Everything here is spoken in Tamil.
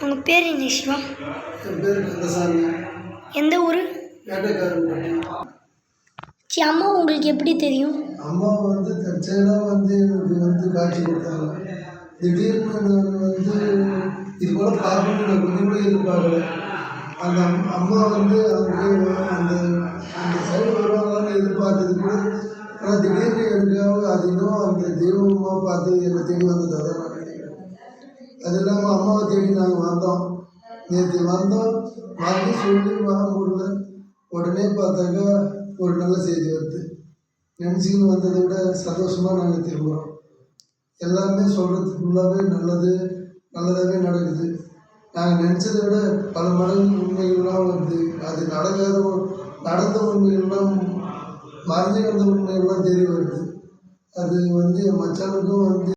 உங்கள் பேர் என்ன சிவா? எந்த ஊர்? சி அம்மா உங்களுக்கு எப்படி தெரியும்? அம்மா வந்து தற்செயலாக வந்து எனக்கு வந்து காட்சி கொடுத்தாங்க. திடீர்னு நான் வந்து இது போல பார்க்கணும்னு நான் கொஞ்சம் கூட எதிர்பார்க்கல. அந்த அம்- அம்மா வந்து அவங்க அந்த அந்த சைடு வருவாங்கன்னு எதிர்பார்த்தது கூட ஆனால் திடீர்னு எனக்காக அது இன்னும் அந்த தெய்வமாக பார்த்து என்னை தேடி நான் நினைக்கிறேன் அது இல்லாமல் அம்மாவை தேடி நாங்கள் வந்தோம். நேற்று வந்தோம். வந்து சொல்லி வாங்க முடியல உடனே பார்த்தாக்கா ஒரு நல்ல செய்தி வருது. நினச்சிக்கின்னு வந்ததை விட சந்தோஷமாக நாங்கள் திரும்புகிறோம் எல்லாமே சொல்கிறது ஃபுல்லாகவே நல்லது நல்லதாகவே நடக்குது. நாங்கள் நினச்சதை விட பல மடங்கு உண்மைகள்லாம் வருது. அது நடக்காத நடந்த உண்மைகள்லாம் மறைஞ்சு கிடந்த உண்மைகள்லாம் தெரிய வருது. அது வந்து என் மச்சானுக்கும் வந்து